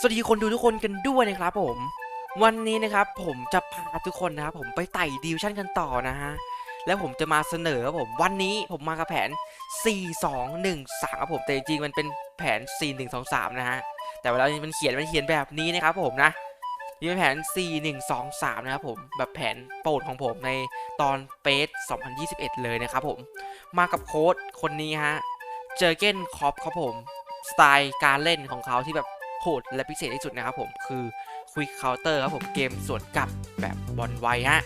สวัสดีคนดูทุกคนกันด้วยนะครับผม วันนี้นะครับผมจะพาทุกคนนะครับผมไปไต่ดิวชั่นกันต่อนะฮะ แล้วผมจะมาเสนอครับผมวันนี้ผมมากับแผน 4 2 1 3ครับผมแต่จริงๆมันเป็นแผน 4 1 2 3 นะฮะ แต่เวลามันเขียนมันเขียนแบบนี้นะครับผมนะนี่เป็นแผน 4 1 2 3 นะครับผม แบบแผนโปรดของผมในตอนเปส2021 เลยนะครับผม มากับโค้ดคนนี้ฮะ เจอเก้นคอปครับผม สไตล์การเล่นของเขาที่แบบ หดและพิเศษที่สุดนะครับผมคือควิกเคาน์เตอร์ครับผมเกมสวนกลับแบบบอลไวฮะ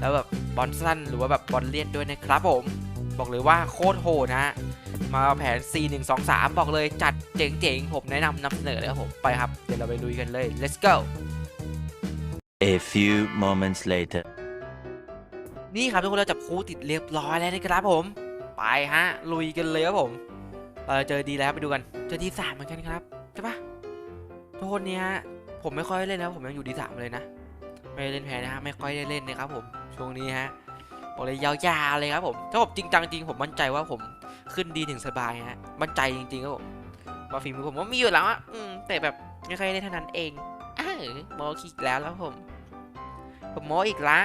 แล้วแบบบอลสั้นหรือว่าแบบบอลเลียนด้วยนะครับผม บอกเลยว่าโคตรโหดนะฮะมาแผน 4 1 2 3 บอกเลยจัดเจ๋งๆ ผมแนะนำนำเสนอเลยครับผม ไปครับ เดี๋ยวเราไปลุยกันเลย let's go A few moments later. นี่ครับทุกคนเราจับคู่ติดเรียบร้อยแล้วนะครับผม ไปฮะ ลุยกันเลยครับผม เราเจอดีแล้วไปดูกัน เจอดีสามเหมือนกันครับ ใช่ปะ ทุกคนเนี้ยผมไม่ค่อยเล่นนะผมยังอยู่ดีสามเลยนะ ไม่เล่นแพ้นะฮะไม่ค่อยได้เล่นนะครับผมช่วงนี้ฮะบอกเลยยาวๆเลยครับผมถ้าผมจริงจังจริงผมมั่นใจว่าผมขึ้นดีถึงสบายฮะมั่นใจจริงๆครับผมว่าฝีมือผมว่ามีอยู่แล้วอะแต่แบบไม่ค่อยได้เล่นเท่านั้นเองเออโมอีกแล้วแล้วผม ผมโมอีกละ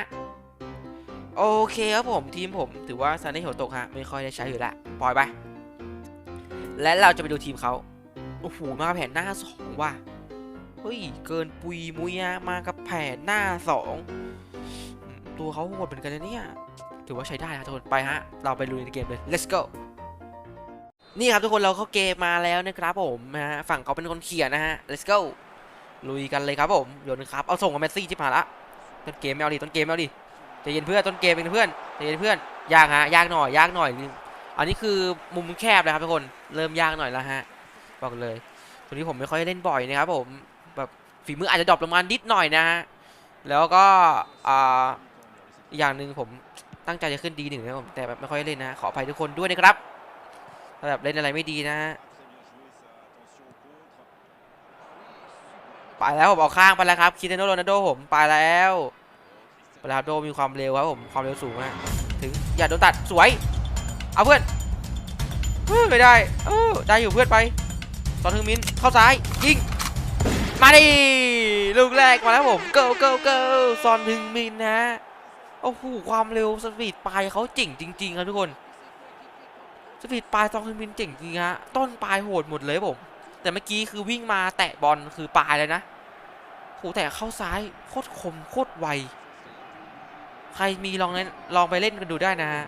โอเคครับผมทีมผมถือว่าซันนี่หัวตกฮะไม่ค่อยได้ใช้อยู่ละปล่อยไปและเราจะไปดูทีมเขาโอ้โหมาแผนหน้าสองว่ะ เฮ้ย เกินปุยมุยะมากับแผนหน้าสอง ตัวเขาโหดเหมือนกันนะเนี่ย ถือว่าใช้ได้ครับทุกคนไปฮะ เราไปลุยในเกมเลย let's go นี่ครับทุกคนเราเข้าเกมมาแล้วนะครับผมนะฮะฝั่งเขาเป็นคนเขียนนะฮะ let's go ลุยกันเลยครับผมโยนครับเอาส่งกับเมสซี่ที่ผ่านละต้นเกมไม่เอาดิต้นเกมไม่เอาดิใจเย็นเพื่อนต้นเกมเองเพื่อนใจเย็นเพื่อนยากฮะยากหน่อยยากหน่อยอันนี้คือมุมแคบนะครับทุกคนเริ่มยากหน่อยแล้วฮะบอกเลยตัวนี้ผมไม่ค่อยเล่นบ่อยนะครับผม ฝีมืออาจจะดรอปลงมานิดหน่อยนะฮะแล้วก็อีกอย่างหนึ่งผมตั้งใจจะขึ้นดีหนึ่งนะผมแต่แบบไม่ค่อยเล่นนะขออภัยทุกคนด้วยนะครับถ้าแบบเล่นอะไรไม่ดีนะฮะไปแล้วผมเอาข้างไปแล้วครับคิเตโนโรนัลโดผมไปแล้วเวลาโดมีความเร็วครับผมความเร็วสูงมากถึงอย่าโดนตัดสวยเอาเพื่อนเฮ้ยไม่ได้เออได้อยู่เพื่อนไปตอนทึงมินเข้าซ้ายยิง มาดิลูกแรกมาแล้วผมเกิลเกิลเกิลซอนทึงมินนะโอ้โหความเร็วสปีดปลายเขาเจ๋งจริง ๆ ครับทุกคนสปีดปลายซอนทึงมินเจ๋งจริงฮะต้นปลายโหดหมดเลยผมแต่เมื่อกี้คือวิ่งมาแตะบอลคือปลายเลยนะโหแต่เข้าซ้ายโคตรคมโคตรไวใครมีลองเล่นลองไปเล่นกันดูได้นะฮะ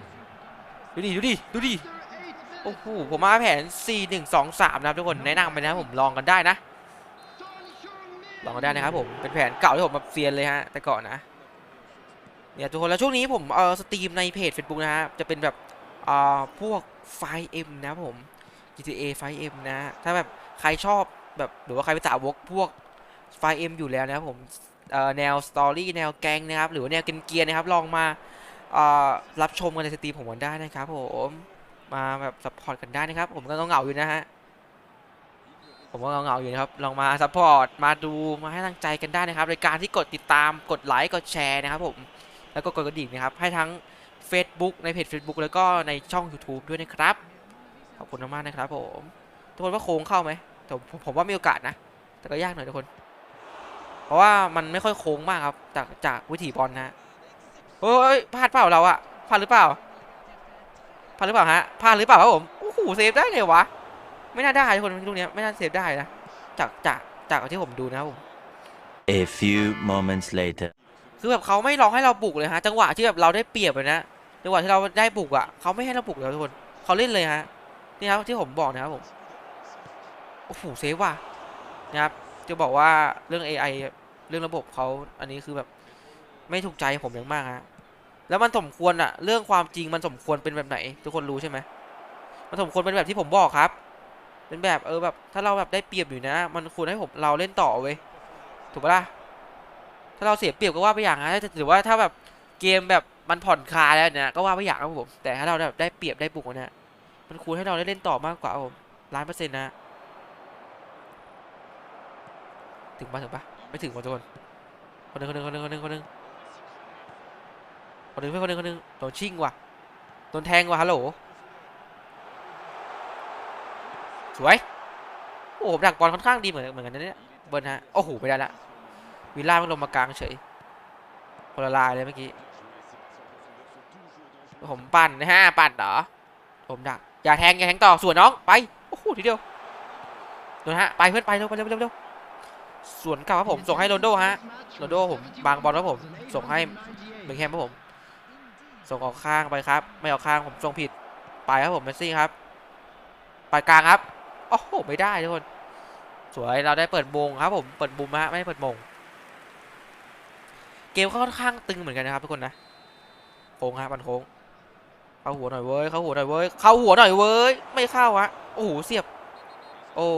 ดูดิดูดิดูดิโอ้โหผมมาแผน 4 1 2 3 นะครับทุกคนแนะนำไปนะผมลองกันได้นะ ลองได้นะครับผมเป็นแผนเก่าที่ผมแบบเซียนเลยฮะแต่ก่อนนะเนี่ยทุกคนแล้วช่วงนี้ผมเออสตรีมในเพจ Facebook นะฮะจะเป็นแบบเอ่าพวกไฟ M นะครับผม GTA ไฟ M นะฮะถ้าแบบใครชอบแบบหรือว่าใครเป็นสาวกพวกไฟ M อยู่แล้วนะครับผมเออแนวสตอรี่แนวแกงนะครับ หรือว่าแนวเกรียนๆนะครับ ลองมาเออรับชมกันในสตรีมผมกันได้นะครับผมมาแบบซัพพอร์ตกันได้นะครับ ผมก็ต้องเหงาอยู่นะฮะ ผมก็เงาๆอยู่นะครับ ลองมาซัพพอร์ต มาดู มาให้กำลังใจกันได้นะครับในการที่กดติดตาม กดไลค์ กดแชร์นะครับผม แล้วก็กดกระดิ่งนะครับ ให้ทั้ง Facebook ในเพจ Facebook แล้วก็ในช่อง YouTube ด้วยนะครับ ขอบคุณมากๆนะครับผม ทุกคนว่าโค้งเข้าไหมผมผมผมว่ามีโอกาสนะ แต่ก็ยากหน่อยทุกคน เพราะว่ามันไม่ค่อยโค้งมากครับ จากจากวิถีบอลนะฮะเฮ้ยพลาดเปล่าเราอะพลาดหรือเปล่าพลาดหรือเปล่าฮะพลาดหรือเปล่าครับผม โอ้โห เซฟได้ไงวะ ไม่น่าได้ทุกคนลูกเนี้ยไม่น่าเซฟได้นะจากจากจากที่ผมดูนะครับผม A few moments later. คือแบบเขาไม่ลองให้เราบุกเลยฮะจังหวะที่แบบเราได้เปรียบเลยนะจังหวะที่เราได้บุกอะเขาไม่ให้เราบุกเลยทุกคนเขาเล่นเลยฮะนี่ครับที่ผมบอกนะครับผมโอ้โหเซฟว่ะนะครับจะบอกว่าเรื่อง AI เรื่องระบบเขาอันนี้คือแบบไม่ถูกใจผมอย่างมากฮะแล้วมันสมควรอะเรื่องความจริงมันสมควรเป็นแบบไหน ทุกคนรู้ใช่ไหมมันสมควรเป็นแบบที่ผมบอกครับ เป็นแบบเออแบบถ้าเราแบบได้เปรียบอยู่นะ มันควรให้ผมเราเล่นต่อเว้ยถูกปะล่ะถ้าเราเสียเปรียบก็ว่าไปอย่างนะถือว่าถ้าแบบเกมแบบมันผ่อนคลายแล้วเนี่ยก็ว่าไปอย่างครับผมแต่ถ้าเราแบบได้เปรียบได้บุกเนี่ยมันควรให้เราได้เล่นต่อมากกว่าผมล้านเปอร์เซ็นต์นะถึงปะถึงปะไม่ถึงว่ะทุกคนคนหนึงคนหนึงคนหนึงคนหนึงคนหนึงคนหนึงเพื่อนคนหนึงคนหนึงโดนชิงว่ะโดนแทงว่ะฮัลโหล สวย โอ้โหดักบอลค่อนข้างดีเหมือนเหมือนกันนะเนี่ยเบิร์นฮะ โอ้โหไม่ได้ละ วิลล่ามันลงมากลางเฉยคนละลายเลยเมื่อกี้ ผมปั่นนะฮะ ปั่นเหรอ ผมดัก อย่าแทงอย่าแทงต่อ ส่วนน้อง ไป โอ้โหทีเดียวโดนฮะ ไปเพื่อนไปเร็วไปเร็วเร็วส่วนกลับครับผม ส่งให้โรนโดฮะ โรนโดผมบางบอลครับผม ส่งให้เบคแฮมครับผม ส่งออกข้างไปครับ ไม่ออกข้างผมส่งผิด ไปครับผมเมสซี่ครับ ไปกลางครับ โอ้โหไม่ได้ทุกคนสวยเราได้เปิดมงครับผมเปิดบุมฮะไม่ได้เปิดมง เกมค่อนข้างตึงเหมือนกันนะครับทุกคนนะโค้งครับมันโค้งเข้าหัวหน่อยเว้ยเข้าหัวหน่อยเว้ยเข้าหัวหน่อยเว้ยไม่เข้าฮะโอ้โหเสียบ โอ้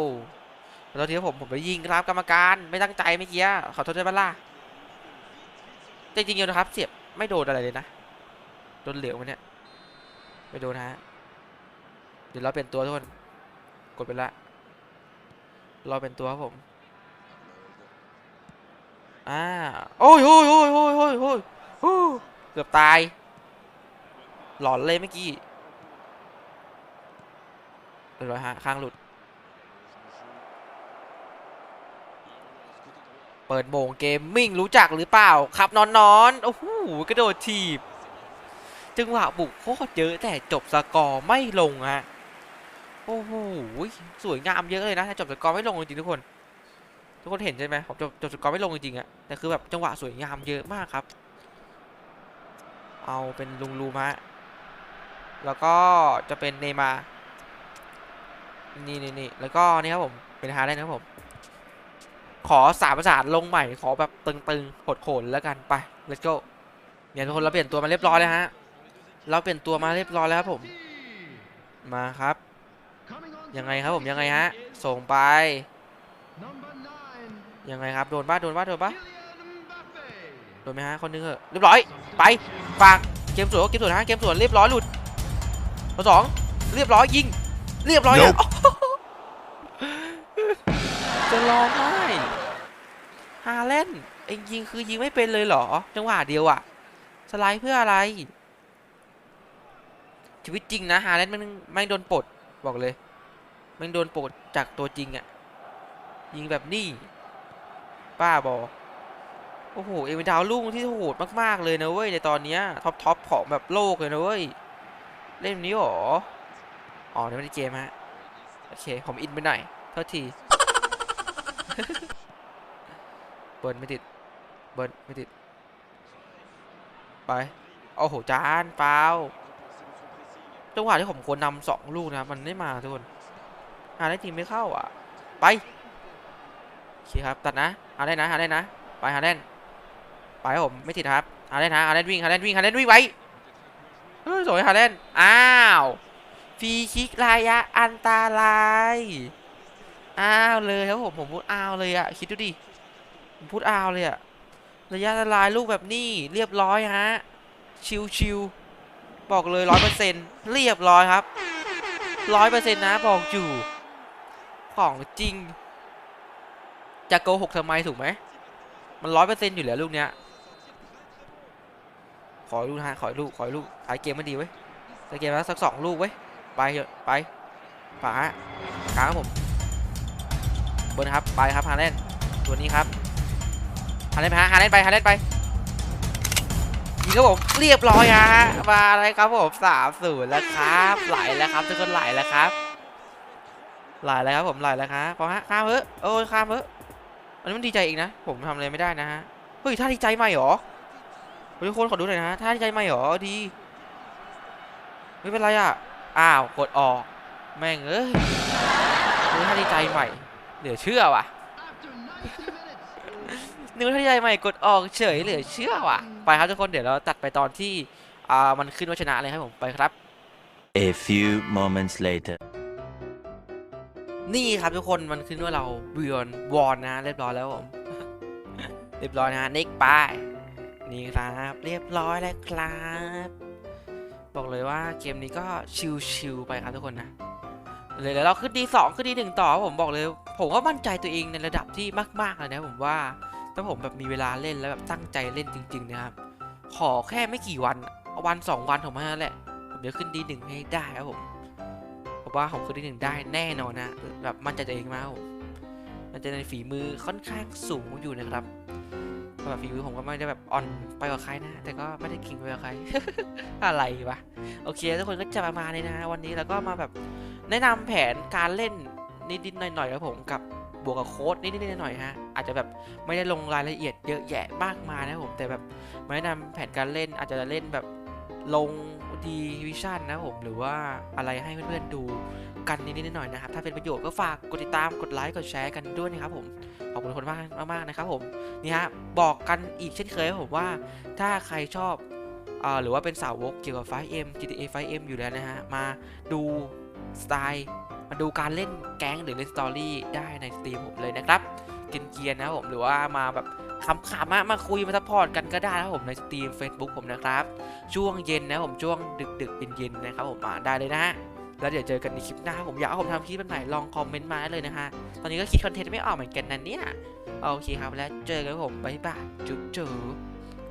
แล้วทีนี้ผมผมไปยิงครับกรรมการไม่ตั้งใจเมื่อกี้ขอโทษด้วยบ้าล่ะแต่จริงๆนะครับ เสียบไม่โดนอะไรเลยนะโดนเหลวมันเนี่ยไม่โดนฮะเดี๋ยวเราเปลี่ยนตัวทุกคน กดไปละเราเป็นตัวครับผมอ่าโอ้ยโอ้ยโอ้ยโอ้ยโอ้ยโอ้ยเกือบตาย หลอนเลยเมื่อกี้เรียบร้อยฮะข้างหลุด เปิดโมงเกมมิ่งรู้จักหรือเปล่า ครับนอนนอนโอ้โหกระโดดถีบจังหวะบุกโคตรเยอะแต่จบสกอร์ไม่ลงฮะ โอ้โหสวยงามเยอะเลยนะจบสกอร์ไม่ลงจริงทุกคนทุกคนเห็นใช่ไหมผมจบจบสกอร์ไม่ลงจริงๆอะแต่คือแบบจังหวะสวยงามเยอะมากครับ เอาเป็นลุงลูมะแล้วก็จะเป็นเนยมานี่นี่นี่แล้วก็นี่ครับผมเป็นฮาร์ดนะครับผม ขอสามประสานลงใหม่ขอแบบตึงๆโหดๆแล้วกันไป let's go เนี่ยทุกคนเราเปลี่ยนตัวมาเรียบร้อยแล้วฮะเราเปลี่ยนตัวมาเรียบร้อยแล้วครับผม มาครับ ยังไงครับผมยังไงฮะ ส่งไป ยังไงครับโดนบ้าโดนบ้าโดนบ้าโดนไหมฮะคนหนึงเหอะเรียบร้อย ไปฝากเกมสวนเกมสวนฮะเกมสวนเรียบร้อยหลุดตัวสองเรียบร้อยยิง เรียบร้อยเลยจะร้องไห้ฮาเล่นด์เองยิงคือยิงไม่เป็นเลยเหรอจังหวะเดียวอะสไลด์เพื่ออะไร ชีวิตจริงนะฮาเล่นด์มันไม่งโดนปลด บอกเลยมันโดนปดจากตัวจริงอะยิงแบบนี้ป้าบอโอ้โห เอเป็นดาวรุ่งที่โหดมาก ๆ เลยนะเว้ย ในตอนเนี้ยท็อปท็อปของแบบโลกเลยนะเว้ย เล่นนี้หรอ อ๋อนี่ไม่ได้เกมฮะ โอเค ผมอินไปหน่อยโทษที เบิร์นไม่ติด เบิร์นไม่ติด ไป โอ้โห จานเปล่า จังหวะที่ผมควรนำสองลูกนะมันไม่มาทุกคนหาได้ทีมไม่เข้าอะ ไปโอเคครับตัดนะหาได้นะหาได้นะ ไปหาเล่นไปผมไม่ติดครับหาเล่นฮะหาเล่นวิ่งหาเล่นวิ่งหาเล่นวิ่งไปเฮ้ยสวยหาเล่นอ้าวฟรีคิกระยะอันตรายอ้าวเลยครับผมผมพูดอ้าวเลยอะคิดดูดิผมพูดอ้าวเลยอะระยะอันตรายลูกแบบนี้เรียบร้อยฮะชิวชิวๆ บอกเลยร้อยเปอร์เซ็นต์เรียบร้อยครับร้อยเปอร์เซ็นต์นะบอกอยู่ของจริง จะโกหกทำไมถูกไหมมันร้อยเปอร์เซ็นต์อยู่แล้วลูกเนี้ยขอลูกฮะขอลูกขอลูกท้ายเกมมันดีเว้หายเกมแล้วสักสองลูกเว้ไปเถอะไปฝาค้างผมบนครับไปครับฮาเลนตัวนี้ครับฮาเลนไปฮาเลนไปฮาเลนไป ยิงครับผมเรียบร้อยฮะมาเลยครับผมสามศูนย์แล้วครับไหลแล้วครับทุกคนไหลแล้วครับไหลแล้วครับผมไหลแล้วครับพอฮะข้ามเถอโอ้ยข้ามเถอะอันนี้มันดีใจอีกนะ ผมทำอะไรไม่ได้นะฮะเฮ้ยท่าดีใจใหม่หรอทุกคนขอดูหน่อยนะท่าดีใจใหม่หรอดีไม่เป็นไรอะอ้าวกดออก แม่งเอ้ยเฮ้ยท่าดีใจใหม่เหลือเชื่อว่ะ นึกว่าท่าดีใจใหม่กดออกเฉยเหลือเชื่อว่ะไปครับทุกคนเดี๋ยวเราตัดไปตอนที่อ่ามันขึ้นว่าชนะเลยครับผมไปครับ A few moments later. นี่ครับทุกคนมันขึ้นว่าเราเบียนวอนนะเรียบร้อยแล้วผมเรียบร้อยนะฮะเน็กป้ายนี่ครับเรียบร้อยแล้วครับ บอกเลยว่าเกมนี้ก็ชิวๆไปครับทุกคนนะเลยแล้วเราขึ้นดีสองขึ้นดีหนึ่งต่อผมบอกเลย ผมก็มั่นใจตัวเองในระดับที่มากๆเลยนะผมว่า ถ้าผมแบบมีเวลาเล่นแล้วแบบตั้งใจเล่นจริง ๆ นะครับ ขอแค่ไม่กี่วันวันสองวันผมแค่นั้นแหละ ผมจะขึ้นดีหนึ่งให้ได้ครับผมผมว่าผมขึ้นที่หนึ่งได้แน่นอนนะแบบมั่นใจตัวเองมากผมมันจะในฝีมือค่อนข้างสูงอยู่นะครับแบบฝีมือผมก็ไม่ได้แบบอ่อนไปกว่าใครนะ แต่ก็ไม่ได้ก่งไปกว่าใคร อะไรวะ โอเค ทุกคนก็จะประมาณนี้นะ วันนี้แล้วก็มาแบบแนะนำแผนการเล่นนิดๆหน่อยๆครับผมกับ บวกกับโค้ดนิดๆหน่อยๆฮะอาจจะแบบไม่ได้ลงรายละเอียดเยอะแยะมากมายนะผมแต่แบบมาแนะนำแผนการเล่นอาจจะเล่นแบบลงดีวิชั่นนะผมหรือว่าอะไรให้เพื่อนๆดูกันนิดๆหน่อยๆนะครับถ้าเป็นประโยชน์ก็ฝากกดติดตามกดไลค์กดแชร์กันด้วยนะครับผมขอบคุณทุกคนมากมากๆนะครับผมนี่ฮะบอกกันอีกเช่นเคยผมว่าถ้าใครชอบอหรือว่าเป็นสาวกเกี่ยวกับ 5M GTA 5M อยู่แล้วนะฮะมาดูสไตล์ มาดูการเล่นแก๊งหรือเล่นสตอรี่ได้ในสตรีมผมเลยนะครับเกียนๆนะผมหรือว่ามาแบบขำๆมามาคุยมาซัพพอร์ตกันก็ได้นะผมในสตรีม Facebook ผมนะครับ ช่วงเย็นนะผมช่วงดึกๆเย็นๆนนะครับผมมาได้เลยนะฮะแล้วเดี๋ยวเจอกันในคลิปหน้าผมอยากให้ผมทำคลิปแบบไหนลองคอมเมนต์มาได้เลยนะฮะ ตอนนี้ก็คิดคอนเทนต์ไม่ออกเหมือนกันนะเนี่ย โอเคครับแล้วเจอกันผม บ๊ายบาย จุ๊บจุ๊บ